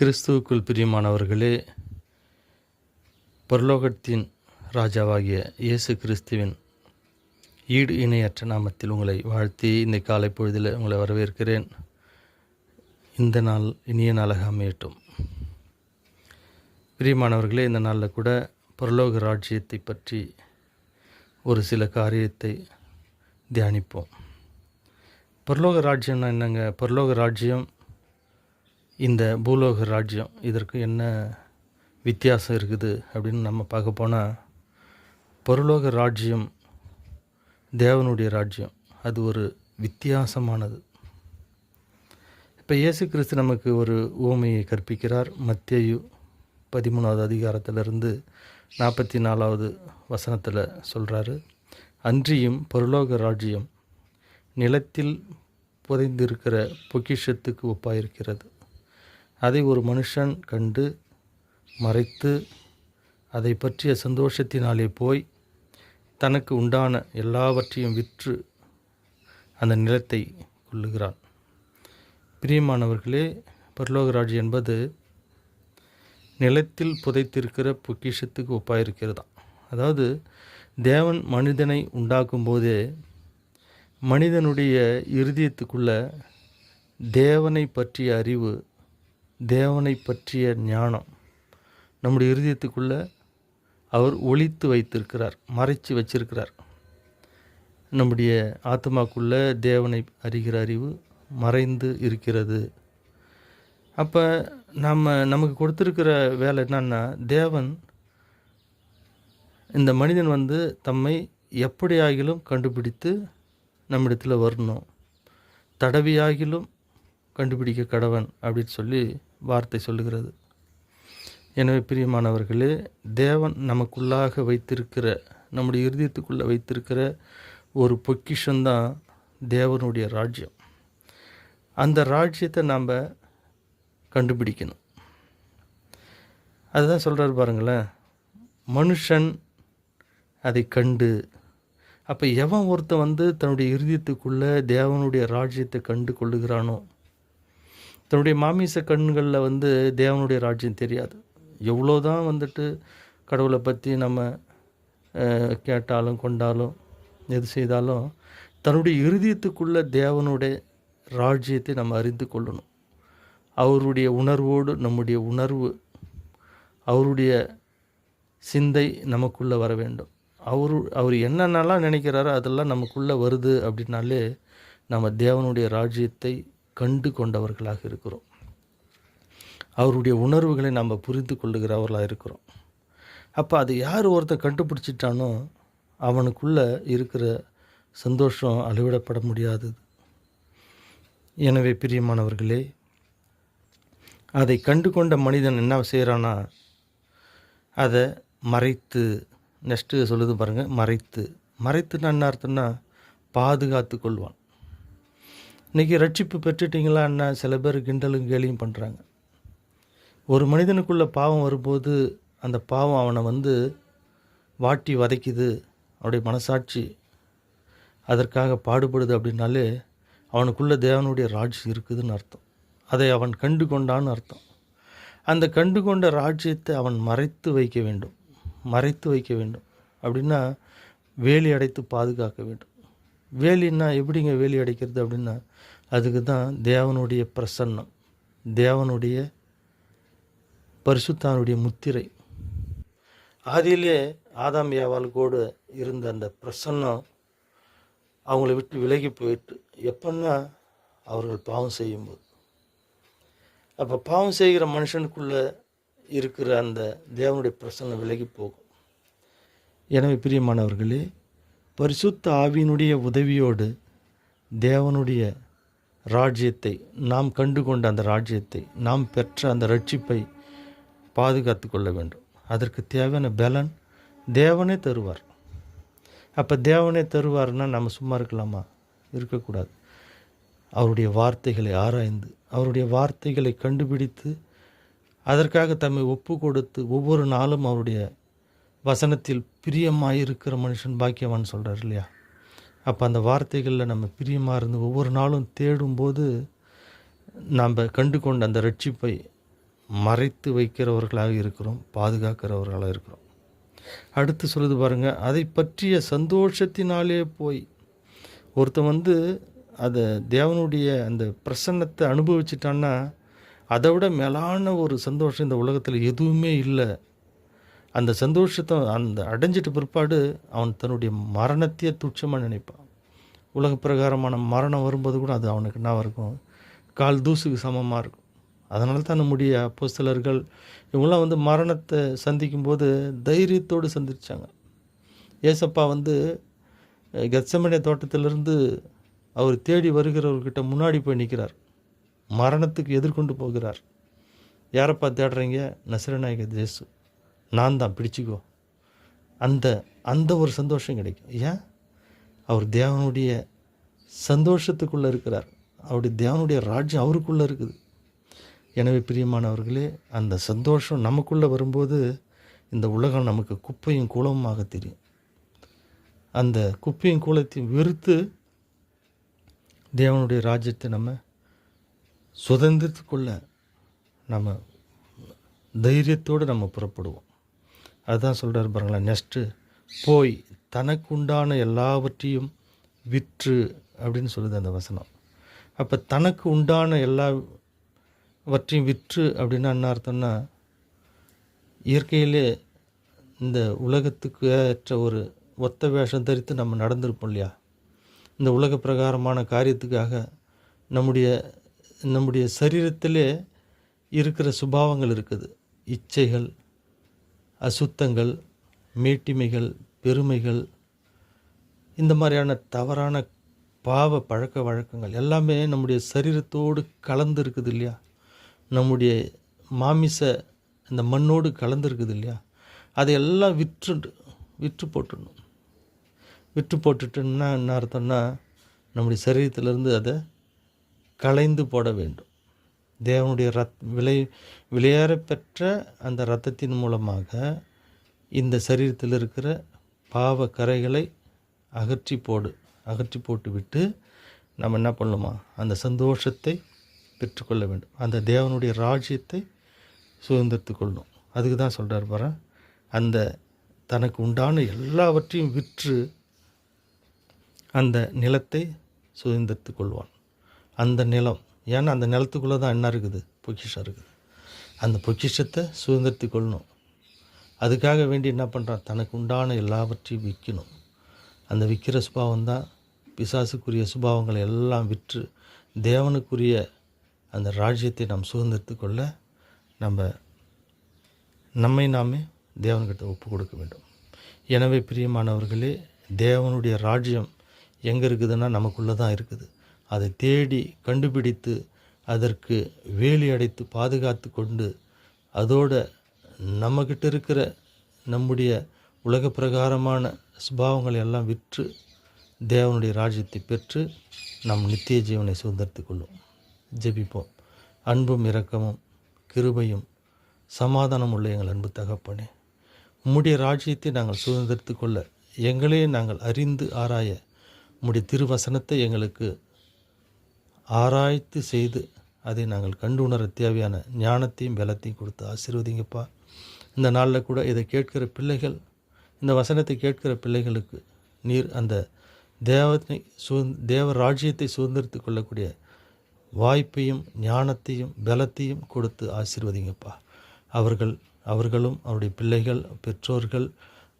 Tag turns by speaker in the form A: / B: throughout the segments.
A: கிறிஸ்துவுக்குள் பிரியமானவர்களே பரலோகத்தின் ராஜாவாகிய இயேசு கிறிஸ்துவின் ஈடு இணையற்ற நாமத்தில் உங்களை வாழ்த்தி இந்த காலை பொழுதில் உங்களை வரவேற்கிறேன். இந்த நாள் இனிய நாளாக அமையட்டும். பிரியமானவர்களே இந்த நாளில் கூட பரலோக ராஜ்யத்தை பற்றி ஒரு சில காரியத்தை தியானிப்போம். பரலோக ராஜ்யம்னா என்னங்க? பரலோக ராஜ்யம் இந்த பூலோக ராஜ்யம் இதற்கு என்ன வித்தியாசம் இருக்குது அப்படின்னு நம்ம பார்க்க போனால் பொருளோக ராஜ்யம் தேவனுடைய ராஜ்யம் அது ஒரு வித்தியாசமானது. இப்போ இயேசு கிறிஸ்து நமக்கு ஒரு ஊமையை கற்பிக்கிறார். மத்தேயு பதிமூணாவது அதிகாரத்திலிருந்து நாற்பத்தி நாலாவது வசனத்தில் சொல்கிறாரு அன்றியும் பொருளோக ராஜ்யம் நிலத்தில் புதைந்திருக்கிற பொக்கிஷத்துக்கு ஒப்பாயிருக்கிறது. அதை ஒரு மனுஷன் கண்டு மறைத்து அதை பற்றிய சந்தோஷத்தினாலே போய் தனக்கு உண்டான எல்லாவற்றையும் விற்று அந்த நிலத்தை கொள்ளுகிறான் பிரியமானவர்களே பரலோகராஜ் என்பது நிலத்தில் புதைத்திருக்கிற பொக்கிஷத்துக்கு ஒப்பாயிருக்கிறதாம் அதாவது தேவன் மனிதனை உண்டாக்கும் போதே மனிதனுடைய இருதயத்துக்குள்ள தேவனை பற்றிய அறிவு தேவனை பற்றிய ஞானம் நம்முடைய இருதயத்துக்குள்ளே அவர் ஒழித்து வைத்திருக்கிறார் மறைச்சு வச்சிருக்கிறார். நம்முடைய ஆத்மாக்குள்ளே தேவனை அறிகிற அறிவு மறைந்து இருக்கிறது. அப்போ நம்ம நமக்கு கொடுத்துருக்கிற வேலை என்னன்னா தேவன் இந்த மனிதன் வந்து தம்மை எப்படியாகிலும் கண்டுபிடித்து நம்மிடத்தில் வரணும். தடவியாகிலும் கண்டுபிடிக்க கடவன் அப்படின்னு சொல்லி வார்த்தை சொல்லுகிறது. எனவே பிரியமானவர்களே தேவன் நமக்குள்ளாக வைத்திருக்கிற நம்முடைய இருதயத்துக்குள்ளே வைத்திருக்கிற ஒரு பொக்கிஷந்தான் தேவனுடைய ராஜ்யம். அந்த ராஜ்யத்தை நாம் கண்டுபிடிக்கணும். அதுதான் சொல்கிறாரு பாருங்களேன். மனுஷன் அதை கண்டு அப்போ எவன் ஒருத்தன் வந்து தன்னுடைய இருதயத்துக்குள்ளே தேவனுடைய ராஜ்யத்தை கண்டு கொள்ளுகிறானோ தன்னுடைய மாமிச கண்களில் வந்து தேவனுடைய ராஜ்யம் தெரியாது. எவ்வளோ தான் வந்துட்டு கடவுளை பற்றி நம்ம கேட்டாலும் கொண்டாலும் எது செய்தாலும் தன்னுடைய இறுதியத்துக்குள்ளே தேவனுடைய ராஜ்யத்தை நம்ம அறிந்து கொள்ளணும். அவருடைய உணர்வோடு நம்முடைய உணர்வு அவருடைய சிந்தை நமக்குள்ளே வர வேண்டும். அவரு அவர் என்னென்னலாம் நினைக்கிறாரோ அதெல்லாம் நமக்குள்ளே வருது அப்படின்னாலே நம்ம தேவனுடைய ராஜ்யத்தை கண்டு கொண்டவர்களாக இருக்கிறோம். அவருடைய உணர்வுகளை நம்ம புரிந்து கொள்ளுகிறவர்களாக இருக்கிறோம். அப்போ அது யார் ஒருத்தன் கண்டுபிடிச்சிட்டானோ அவனுக்குள்ளே இருக்கிற சந்தோஷம் அளவிடப்பட முடியாதது. எனவே பிரியமானவர்களே அதை கண்டு கொண்ட மனிதன் என்ன செய்கிறானா அதை மறைத்து நெக்ஸ்ட்டு சொல்லுது பாருங்கள் மறைத்து. மறைத்துன்னா என்ன அர்த்தம்னா பாதுகாத்து கொள்வான். இன்றைக்கி ரட்சிப்பு பெற்றுட்டீங்களா என்ன சில பேர் கிண்டலும் கேலியும் பண்ணுறாங்க ஒரு மனிதனுக்குள்ள பாவம் வரும்போது அந்த பாவம் அவனை வந்து வாட்டி வதைக்குது அவனுடைய மனசாட்சி. அதற்காக பாடுபடுது அப்படின்னாலே அவனுக்குள்ளே தேவனுடைய ராஜ்யம் இருக்குதுன்னு அர்த்தம். அதை அவன் கண்டு கொண்டான்னு அர்த்தம். அந்த கண்டு கொண்ட ராஜ்யத்தை அவன் மறைத்து வைக்க வேண்டும். மறைத்து வைக்க வேண்டும். அப்படின்னா வேலி அடைத்து பாதுகாக்க வேண்டும். வேலின்னா எப்படிங்க வேலி அடைக்கிறது அப்படின்னா அதுக்கு தான் தேவனுடைய பிரசன்னம் தேவனுடைய பரிசுத்தானுடைய முத்திரை. ஆதியிலே ஆதாம் ஏவாள் கூட இருந்த அந்த பிரசன்னம் அவங்கள விட்டு விலகி போயிட்டு எப்பன்னா அவர்கள் பாவம் செய்யும்போது. அப்போ பாவம் செய்கிற மனுஷனுக்குள்ளே இருக்கிற அந்த தேவனுடைய பிரசன்னம் விலகி போகும். எனவே பிரியமானவர்களே பரிசுத்த ஆவியினுடைய உதவியோடு தேவனுடைய ராஜ்யத்தை நாம் கண்டு கொண்ட அந்த ராஜ்யத்தை நாம் பெற்ற அந்த ரட்சிப்பை பாதுகாத்து கொள்ள வேண்டும். அதற்கு தேவையான பலன் தேவனே தருவார். அப்போ தேவனே தருவார்னா நம்ம சும்மா இருக்கலாமா? இருக்கக்கூடாது. அவருடைய வார்த்தைகளை ஆராய்ந்து அவருடைய வார்த்தைகளை கண்டுபிடித்து அதற்காக தம்மை ஒப்பு கொடுத்து ஒவ்வொரு நாளும் அவருடைய வசனத்தில் பிரியமாக இருக்கிற மனுஷன் பாக்கியவான் சொல்கிறார் இல்லையா? அப்போ அந்த வார்த்தைகளில் நம்ம பிரியமாக இருந்து ஒவ்வொரு நாளும் தேடும்போது நாம் கண்டு கொண்ட அந்த ரட்சிப்பை மறைத்து வைக்கிறவர்களாக இருக்கிறோம் பாதுகாக்கிறவர்களாக இருக்கிறோம். அடுத்து சொல்லுது பாருங்கள் அதை பற்றிய சந்தோஷத்தினாலே போய் ஒருத்தன் வந்து அதை தேவனுடைய அந்த பிரசன்னத்தை அனுபவிச்சிட்டான்னா அதை விட மேலான ஒரு சந்தோஷம் இந்த உலகத்தில் எதுவுமே இல்லை. அந்த சந்தோஷத்தை அந்த அடைஞ்சிட்ட பிற்பாடு அவன் தன்னுடைய மரணத்தையே துச்சமாக நினைப்பான். உலக பிரகாரமான மரணம் வரும்போது கூட அது அவனுக்கு என்ன இருக்கும்? கால் தூசுக்கு சமமாக இருக்கும். அதனால தான் நம்முடைய சிலர்கள் இவங்களாம் வந்து மரணத்தை சந்திக்கும்போது தைரியத்தோடு சந்திச்சாங்க. ஏசப்பா வந்து கெத்சமனே தோட்டத்திலிருந்து அவர் தேடி வருகிறவர்கிட்ட முன்னாடி போய் நிற்கிறார். மரணத்துக்கு எதிர்கொண்டு போகிறார். யாரப்பா தேடுறீங்க? நசரநாயக ஜேசு நான் தான் பிடிச்சிக்கோ. அந்த அந்த ஒரு சந்தோஷம் கிடைக்கும். ஏன்? அவர் தேவனுடைய சந்தோஷத்துக்குள்ளே இருக்கிறார். அவருடைய தேவனுடைய ராஜ்யம் அவருக்குள்ளே இருக்குது. எனவே பிரியமானவர்களே அந்த சந்தோஷம் நமக்குள்ளே வரும்போது இந்த உலகம் நமக்கு குப்பையும் கூலமுமாக தெரியும். அந்த குப்பையும் கூலத்தையும் வெறுத்து தேவனுடைய ராஜ்யத்தை நம்ம சுதந்திரத்துக்குள்ள நம்ம தைரியத்தோடு நம்ம புறப்படுவோம். அதுதான் சொல்கிறார் பாருங்களேன் நெக்ஸ்ட்டு போய் தனக்கு உண்டான எல்லாவற்றையும் விற்று அப்படின்னு சொல்லுது அந்த வசனம். அப்போ தனக்கு உண்டான எல்லாவற்றையும் விற்று அப்படின்னா என்ன அர்த்தம்னா இயற்கையிலே இந்த உலகத்துக்கு ஏற்ற ஒரு ஒத்த வேஷம் தரித்து நம்ம நடந்திருப்போம் இல்லையா? இந்த உலக பிரகாரமான காரியத்துக்காக நம்முடைய நம்முடைய சரீரத்திலே இருக்கிற சுபாவங்கள் இருக்குது. இச்சைகள் அசுத்தங்கள் மேட்டிமைகள் பெருமைகள் இந்த மாதிரியான தவறான பாவ பழக்க வழக்கங்கள் எல்லாமே நம்முடைய சரீரத்தோடு கலந்து இருக்குது இல்லையா? நம்முடைய மாமிச இந்த மண்ணோடு கலந்து இருக்குது இல்லையா? அதையெல்லாம் விற்று விற்று போட்டுடணும். விற்று போட்டுட்டோம்னா என்ன அர்த்தம்னா நம்முடைய சரீரத்திலிருந்து அதை களைந்து போட வேண்டும். தேவனுடைய ரத் விலை விளையாற பெற்ற அந்த இரத்தத்தின் மூலமாக இந்த சரீரத்தில் இருக்கிற பாவ கரைகளை அகற்றி போடு அகற்றி போட்டுவிட்டு நம்ம என்ன பண்ணணுமா அந்த சந்தோஷத்தை பெற்றுக்கொள்ள வேண்டும். அந்த தேவனுடைய ராஜ்யத்தை சுதந்திரத்து கொள்ளணும். அதுக்கு தான் சொல்கிறார் பாரு அந்த தனக்கு உண்டான எல்லாவற்றையும் விற்று அந்த நிலத்தை சுதந்திரத்து கொள்வான். அந்த நிலம் ஏன்னா அந்த நிலத்துக்குள்ளே தான் என்ன இருக்குது பொக்கிஷம் இருக்குது. அந்த பொக்கிஷத்தை சுதந்திரத்து கொள்ளணும். அதுக்காக வேண்டி என்ன பண்ணுறான் தனக்கு உண்டான எல்லாவற்றையும் விற்கணும். அந்த விற்கிற சுபாவம் தான் பிசாசுக்குரிய சுபாவங்களை எல்லாம் விற்று தேவனுக்குரிய அந்த ராஜ்யத்தை நாம் சுதந்திரத்து கொள்ள நம்ம நம்மை நாமே தேவன்கிட்ட ஒப்பு கொடுக்க வேண்டும். எனவே பிரியமானவர்களே தேவனுடைய ராஜ்யம் எங்கே இருக்குதுன்னா நமக்குள்ளே தான் இருக்குது. அதை தேடி கண்டுபிடித்து அதற்கு வேலி அடைத்து பாதுகாத்து கொண்டு அதோட நம்மக்கிட்ட இருக்கிற நம்முடைய உலக பிரகாரமான சுபாவங்களை எல்லாம் விற்று தேவனுடைய ராஜ்யத்தை பெற்று நம் நித்திய ஜீவனை சுதந்திரத்து கொள்ளும். ஜெபிப்போம். அன்பும் இரக்கமும் கிருபையும் சமாதானம் உள்ள எங்கள் அன்பு தகப்பனே உம்முடைய ராஜ்யத்தை நாங்கள் சுதந்திரத்து கொள்ள எங்களே நாங்கள் அறிந்து ஆராய உம்முடைய திருவசனத்தை எங்களுக்கு ஆராய்த்து செய்து அதை நாங்கள் கண்டு உணர தேவையான ஞானத்தையும் பலத்தையும் கொடுத்து ஆசீர்வதிங்கப்பா. இந்த நாளில் கூட இதை கேட்கிற பிள்ளைகள் இந்த வசனத்தை கேட்கிற பிள்ளைகளுக்கு நீர் அந்த தேவத்தை சு தேவ ராஜ்யத்தை சுதந்திரத்து கொள்ளக்கூடிய வாய்ப்பையும் ஞானத்தையும் பலத்தையும் கொடுத்து ஆசீர்வதிங்கப்பா. அவர்கள் அவர்களும் அவருடைய பிள்ளைகள் பெற்றோர்கள்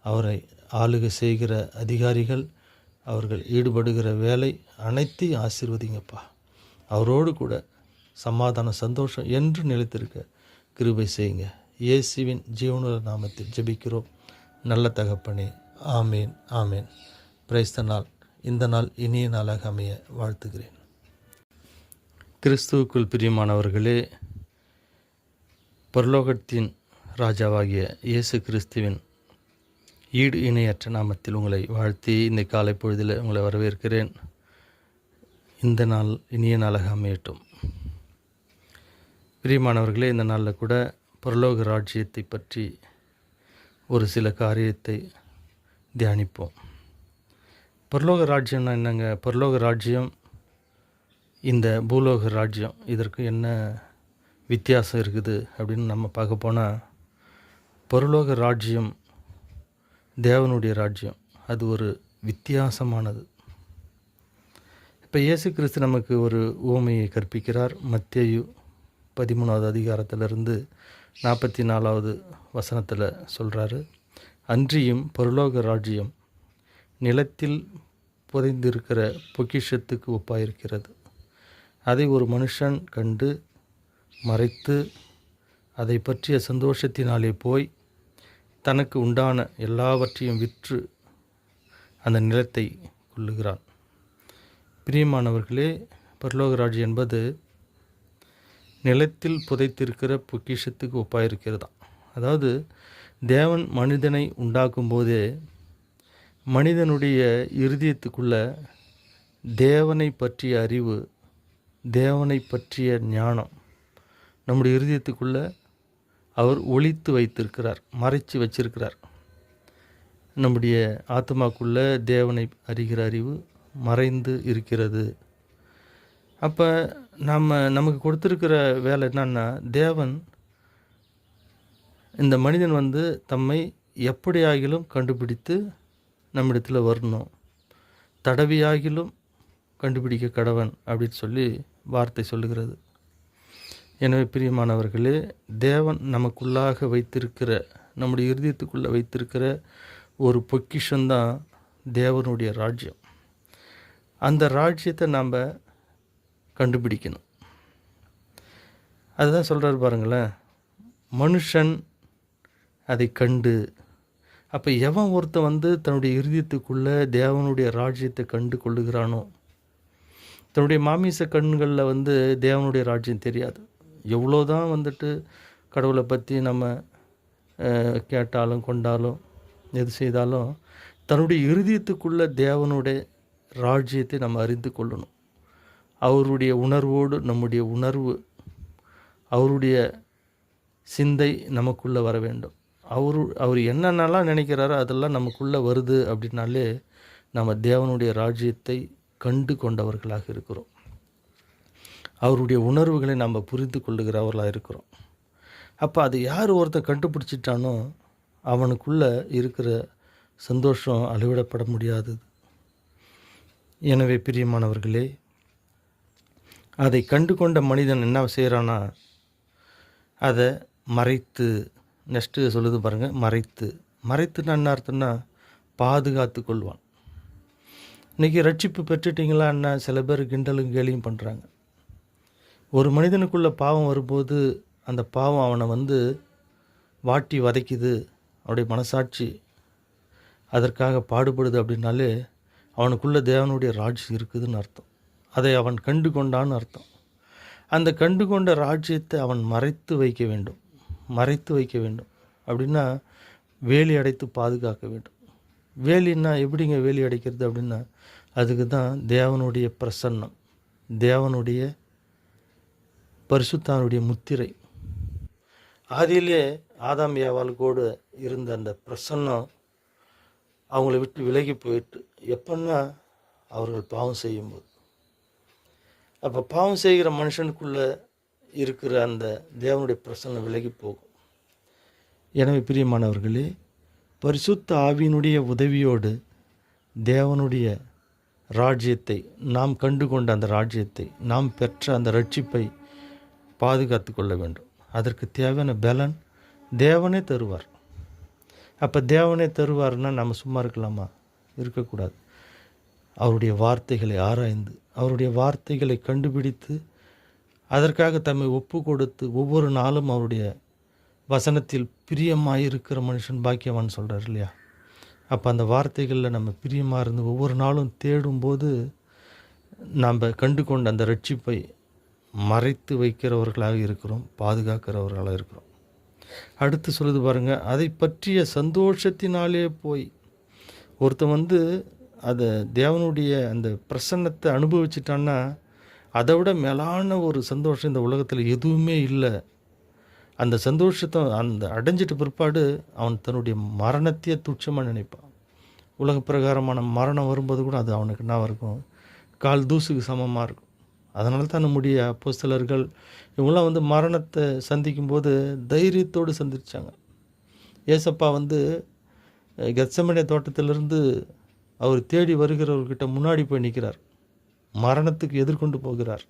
A: அவரை ஆளுகை செய்கிற அதிகாரிகள் அவர்கள் ஈடுபடுகிற வேலை அனைத்தையும் ஆசீர்வதிங்கப்பா. அவரோடு கூட சமாதான சந்தோஷம் என்று நிலைத்திருக்க கிருபை செய்யுங்க. இயேசுவின் ஜீவனுள்ள நாமத்தில் ஜெபிக்கிறோம். நல்ல தகப்பனே ஆமேன் ஆமேன். பிரைஸ்த நாள் இந்த நாள் இனிய நாளாக அமைய வாழ்த்துகிறேன். கிறிஸ்துவுக்குள் பிரியமானவர்களே பரலோகத்தின் ராஜாவாகிய இயேசு கிறிஸ்துவின் ஈடு இணையற்ற நாமத்தில் உங்களை வாழ்த்தி இந்த காலை பொழுதில் உங்களை வரவேற்கிறேன். இந்த நாள் இனிய நாளாக அமையட்டும். பிரியமானவர்களே இந்த நாளில் கூட பரலோக ராஜ்யத்தை பற்றி ஒரு சில காரியத்தை தியானிப்போம். பரலோக ராஜ்யம்னா என்னங்க? பரலோக ராஜ்யம் இந்த பூலோக ராஜ்யம் இதற்கு என்ன வித்தியாசம் இருக்குது அப்படின்னு நம்ம பார்க்க போனால் பரலோக ராஜ்யம் தேவனுடைய ராஜ்யம் அது ஒரு வித்தியாசமானது. இப்போ இயேசு கிறிஸ்து நமக்கு ஒரு ஊமையை கற்பிக்கிறார். மத்தியு பதிமூணாவது அதிகாரத்திலிருந்து நாற்பத்தி நாலாவது வசனத்தில் சொல்கிறாரு அன்றியும் பரலோக ராஜ்யம் நிலத்தில் புதைந்திருக்கிற பொக்கிஷத்துக்கு ஒப்பாயிருக்கிறது. அதை ஒரு மனுஷன் கண்டு மறைத்து அதை பற்றிய சந்தோஷத்தினாலே போய் தனக்கு உண்டான எல்லாவற்றையும் விற்று அந்த நிலத்தை கொள்ளுகிறான் பிரியமானவர்களே பரலோகராஜ் என்பது நிலத்தில் புதைத்திருக்கிற பொக்கிஷத்துக்கு ஒப்பாயிருக்கிறதாம் அதாவது தேவன் மனிதனை உண்டாக்கும் போதே மனிதனுடைய இருதயத்துக்குள்ள தேவனை பற்றிய அறிவு தேவனை பற்றிய ஞானம் நம்முடைய இருதயத்துக்குள்ள அவர் ஒழித்து வைத்திருக்கிறார் மறைச்சு வச்சிருக்கிறார். நம்முடைய ஆத்மாக்குள்ள தேவனை அறிகிற அறிவு மறைந்து இருக்கிறது. அப்போ நம்ம நமக்கு கொடுத்துருக்கிற வேலை என்னன்னா தேவன் இந்த மனிதன் வந்து தம்மை எப்படியாகிலும் கண்டுபிடித்து நம்மிடத்தில் வரணும். தடவியாகிலும் கண்டுபிடிக்க கடவன் அப்படின்னு சொல்லி வார்த்தை சொல்லுகிறது. எனவே பிரியமானவர்களே தேவன் நமக்குள்ளாக வைத்திருக்கிற நம்முடைய இருதயத்துக்குள்ளே வைத்திருக்கிற ஒரு பொக்கிஷந்தான் தேவனுடைய ராஜ்யம். அந்த ராஜ்யத்தை நாம் கண்டுபிடிக்கணும். அதுதான் சொல்கிறாரு பாருங்களேன் மனுஷன் அதை கண்டு அப்போ எவன் ஒருத்தன் வந்து தன்னுடைய இருதயத்துக்குள்ளே தேவனுடைய ராஜ்யத்தை கண்டு கொள்ளுகிறானோ? தன்னுடைய மாமிச கண்களில் வந்து தேவனுடைய ராஜ்யம் தெரியாது. எவ்வளோ தான் வந்துட்டு கடவுளை பற்றி நம்ம கேட்டாலும் கொண்டாலும் எது செய்தாலும் தன்னுடைய இறுதியத்துக்குள்ளே தேவனுடைய ராஜ்யத்தை நம்ம அறிந்து கொள்ளணும். அவருடைய உணர்வோடு நம்முடைய உணர்வு அவருடைய சிந்தை நமக்குள்ளே வர வேண்டும். அவரு அவர் என்னென்னலாம் நினைக்கிறாரோ அதெல்லாம் நமக்குள்ளே வருது அப்படின்னாலே நம்ம தேவனுடைய ராஜ்யத்தை கண்டு கொண்டவர்களாக இருக்கிறோம். அவருடைய உணர்வுகளை நம்ம புரிந்து கொள்ளுகிறவர்களாக இருக்கிறோம். அப்போ அது யார் ஒருத்தன் கண்டுபிடிச்சிட்டானோ அவனுக்குள்ளே இருக்கிற சந்தோஷம் அளவிடப்பட முடியாதது. எனவே பிரியமானவர்களே அதை கண்டு கொண்ட மனிதன் என்ன செய்கிறானா அதை மறைத்து நெக்ஸ்ட்டு சொல்லுது பாருங்கள் மறைத்து. மறைத்துன்னா என்ன அர்த்தம்னா பாதுகாத்து கொள்வான். இன்றைக்கி ரட்சிப்பு பெற்றுட்டீங்களா என்ன? சில பேர் கிண்டலும் கேலியும் பண்ணுறாங்க ஒரு மனிதனுக்குள்ளே பாவம் வரும்போது அந்த பாவம் அவனை வந்து வாட்டி வதைக்குது. அவருடைய மனசாட்சி அதற்காக பாடுபடுது அப்படின்னாலே அவனுக்குள்ளே தேவனுடைய ராஜ்யம் இருக்குதுன்னு அர்த்தம். அதை அவன் கண்டு கொண்டான்னு அர்த்தம். அந்த கண்டு கொண்ட ராஜ்யத்தை அவன் மறைத்து வைக்க வேண்டும். மறைத்து வைக்க வேண்டும். அப்படின்னா வேலி அடைத்து பாதுகாக்க வேண்டும். வேலின்னா எப்படிங்க வேலி அடைக்கிறது அப்படின்னா அதுக்கு தான் தேவனுடைய பிரசன்னம் தேவனுடைய பரிசுத்தானுடைய முத்திரை. ஆதியிலே ஆதாம் ஏவாளுக்கோடு இருந்த அந்த பிரசன்னம் அவங்கள விட்டு விலகி போயிட்டு எப்பன்னா அவர்கள் பாவம் செய்யும்போது. அப்போ பாவம் செய்கிற மனுஷனுக்குள்ளே இருக்கிற அந்த தேவனுடைய பிரசன்னம் விலகி போகும். எனவே பிரியமானவர்களே பரிசுத்த ஆவியினுடைய உதவியோடு தேவனுடைய ராஜ்யத்தை நாம் கண்டு கொண்ட அந்த ராஜ்யத்தை நாம் பெற்ற அந்த ரட்சிப்பை பாதுகாத்து கொள்ள வேண்டும். அதற்கு தேவையான பலன் தேவனே தருவார். அப்போ தேவனே தருவார்னா நம்ம சும்மா இருக்கலாமா? இருக்கக்கூடாது. அவருடைய வார்த்தைகளை ஆராய்ந்து அவருடைய வார்த்தைகளை கண்டுபிடித்து அதற்காக தம்மை ஒப்பு கொடுத்து ஒவ்வொரு நாளும் அவருடைய வசனத்தில் பிரியமாக இருக்கிற மனுஷன் பாக்கியவான் சொல்கிறார் இல்லையா? அப்போ அந்த வார்த்தைகளில் நம்ம பிரியமாக இருந்து ஒவ்வொரு நாளும் தேடும்போது நாம் கண்டு கொண்ட அந்த ரட்சிப்பை மறைத்து வைக்கிறவர்களாக இருக்கிறோம் பாதுகாக்கிறவர்களாக இருக்கிறோம். அடுத்து சொல்லுது பாருங்கள் அதை பற்றிய சந்தோஷத்தினாலே போய். ஒருத்தன் வந்து அதை தேவனுடைய அந்த பிரசன்னத்தை அனுபவிச்சிட்டான்னா அதை விட மேலான ஒரு சந்தோஷம் இந்த உலகத்தில் எதுவுமே இல்லை. அந்த சந்தோஷத்தை அந்த அடைஞ்சிட்ட பிற்பாடு அவன் தன்னுடைய மரணத்தையே துச்சமாக நினைப்பான். உலக பிரகாரமான மரணம் வரும்போது கூட அது அவனுக்கு என்ன இருக்கும். கால் தூசுக்கு சமமாக இருக்கும். அதனால தான் நம்முடைய அப்போ சிலர்கள் இவங்களாம் வந்து மரணத்தை சந்திக்கும்போது தைரியத்தோடு சந்திச்சாங்க. ஏசப்பா வந்து கெத்சமனே தோட்டத்திலிருந்து அவர் தேடி வருகிறவர்கிட்ட முன்னாடி போய் நிற்கிறார் மரணத்துக்கு எதிர்கொண்டு போகிறார்.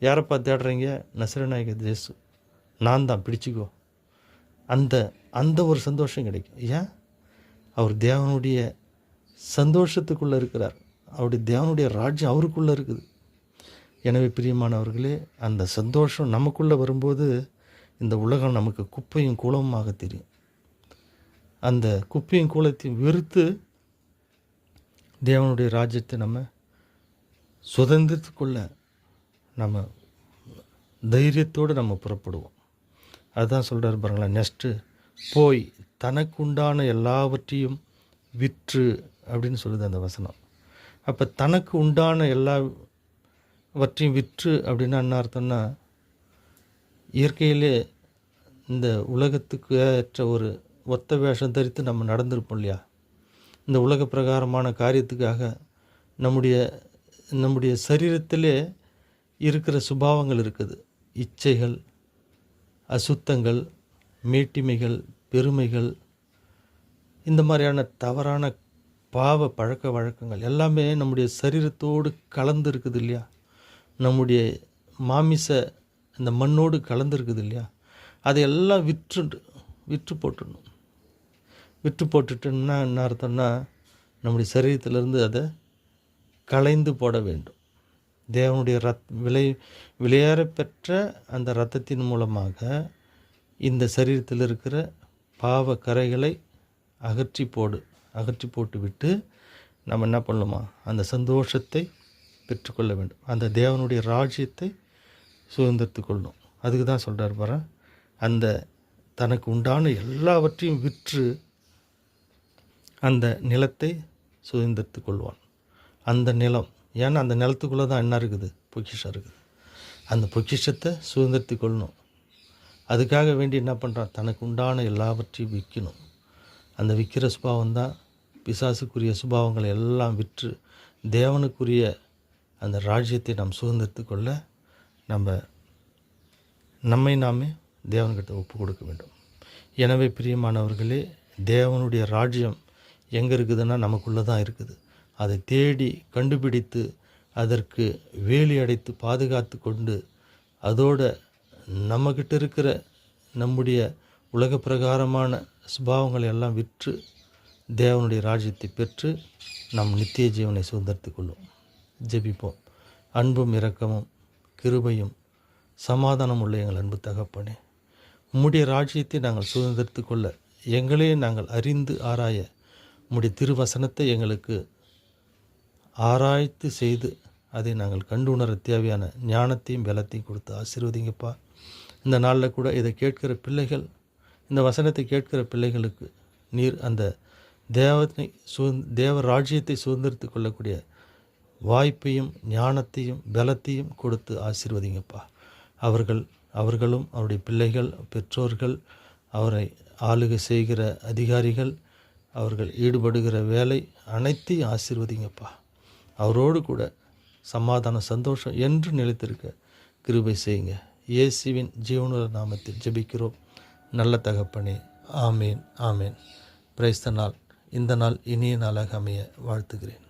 A: யாரப்பா தேடுறீங்க? நசரநாயக தேசு நான் தான் பிடிச்சிக்கோ. அந்த அந்த ஒரு சந்தோஷம் கிடைக்கும். ஏன்? அவர் தேவனுடைய சந்தோஷத்துக்குள்ளே இருக்கிறார். அவருடைய தேவனுடைய ராஜ்யம் அவருக்குள்ளே இருக்குது. எனவே பிரியமானவர்களே அந்த சந்தோஷம் நமக்குள்ளே வரும்போது இந்த உலகம் நமக்கு குப்பையும் கூலமாக தெரியும். அந்த குப்பையும் கூலத்தையும் வெறுத்து தேவனுடைய ராஜ்யத்தை நம்ம சுதந்திரத்துக்குள்ள நம்ம தைரியத்தோடு நம்ம புறப்படுவோம். அதுதான் சொல்கிறார் பாருங்களேன் நெக்ஸ்ட்டு போய் தனக்கு உண்டான எல்லாவற்றையும் விற்று அப்படின்னு சொல்லுது அந்த வசனம். அப்போ தனக்கு உண்டான எல்லா அவற்றையும் விற்று அப்படின்னா என்ன அர்த்தம்னா இயற்கையிலே இந்த உலகத்துக்கு ஏற்ற ஒரு ஒத்த வேஷம் தரித்து நம்ம நடந்திருப்போம் இல்லையா? இந்த உலக பிரகாரமான காரியத்துக்காக நம்முடைய நம்முடைய சரீரத்திலே இருக்கிற சுபாவங்கள் இருக்குது. இச்சைகள் அசுத்தங்கள் மேட்டிமைகள் பெருமைகள் இந்த மாதிரியான தவறான பாவ பழக்க வழக்கங்கள் எல்லாமே நம்முடைய சரீரத்தோடு கலந்து இருக்குது இல்லையா? நம்முடைய மாமிச அந்த மண்ணோடு கலந்துருக்குது இல்லையா? அதையெல்லாம் விற்று விற்று போட்டுடணும். விற்று போட்டுட்டோம்னா என்ன அர்த்தம்னா நம்முடைய சரீரத்திலிருந்து அதை களைந்து போட வேண்டும். தேவனுடைய ரத் விலை விளையாற பெற்ற அந்த இரத்தத்தின் மூலமாக இந்த சரீரத்தில் இருக்கிற பாவ கரைகளை அகற்றி போடு அகற்றி போட்டு விட்டு நம்ம என்ன பண்ணணுமா? அந்த சந்தோஷத்தை பெற்றுக்கொள்ள வேண்டும். அந்த தேவனுடைய ராஜ்யத்தை சுதந்திரத்து கொள்ளணும் அதுக்கு தான் சொல்கிறார் பாரு அந்த தனக்கு உண்டான எல்லாவற்றையும் விற்று அந்த நிலத்தை சுதந்திரத்து கொள்வான் அந்த நிலம் ஏன்னா அந்த நிலத்துக்குள்ளே தான் என்ன இருக்குது? பொக்கிஷம் இருக்குது. அந்த பொக்கிஷத்தை சுதந்திரத்து கொள்ளணும் அதுக்காக வேண்டி என்ன பண்ணுறான் தனக்கு உண்டான எல்லாவற்றையும் விற்கணும். அந்த விற்கிற சுபாவம் தான் பிசாசுக்குரிய சுபாவங்களை எல்லாம் விற்று தேவனுக்குரிய அந்த ராஜ்யத்தை நாம் சுதந்திரத்து கொள்ள நம்ம நம்மை நாமே தேவன்கிட்ட ஒப்பு கொடுக்க வேண்டும். எனவே பிரியமானவர்களே தேவனுடைய ராஜ்யம் எங்கே இருக்குதுன்னா நமக்குள்ளே தான் இருக்குது. அதை தேடி கண்டுபிடித்து அதற்கு வேலி அடைத்து பாதுகாத்து கொண்டு அதோட நம்மக்கிட்ட இருக்கிற நம்முடைய உலக பிரகாரமான சுபாவங்களை எல்லாம் விற்று தேவனுடைய ராஜ்யத்தை பெற்று நம் நித்திய ஜீவனை சுதந்திரத்துக் கொள்வோம் ஜெபிப்போம். அன்பும் இரக்கமும் கிருபையும் சமாதானம் உள்ள எங்கள் அன்பு தகப்பனே. உம்முடைய ராஜ்யத்தை நாங்கள் சுதந்திரத்து கொள்ள எங்களே நாங்கள் அறிந்து ஆராய உம்முடைய திருவசனத்தை எங்களுக்கு ஆராய்த்து செய்து அதை நாங்கள் கண்டு உணர தேவையான ஞானத்தையும் பலத்தையும் கொடுத்து ஆசீர்வதிங்கப்பா. இந்த நாளில் கூட இதை கேட்கிற பிள்ளைகள் இந்த வசனத்தை கேட்கிற பிள்ளைகளுக்கு நீர் அந்த தேவனை சு தேவ ராஜ்யத்தை சுதந்திரத்து கொள்ளக்கூடிய வாய்ப்பையும் ஞானத்தையும் பலத்தையும் கொடுத்து ஆசீர்வதிங்கப்பா. அவர்கள் அவர்களும் அவருடைய பிள்ளைகள் பெற்றோர்கள் அவரை ஆளுகை செய்கிற அதிகாரிகள் அவர்கள் ஈடுபடுகிற வேலை அனைத்தையும் ஆசீர்வதிங்கப்பா. அவரோடு கூட சமாதான சந்தோஷம் என்று நிலைத்திருக்க கிருபை செய்யுங்க. இயேசுவின் ஜீவனுள்ள நாமத்தில் ஜெபிக்கிறோம். நல்ல தகப்பனே ஆமேன் ஆமேன். பிரைஸ்த நாள் இந்த நாள் இனிய நாளாக அமைய வாழ்த்துகிறேன்.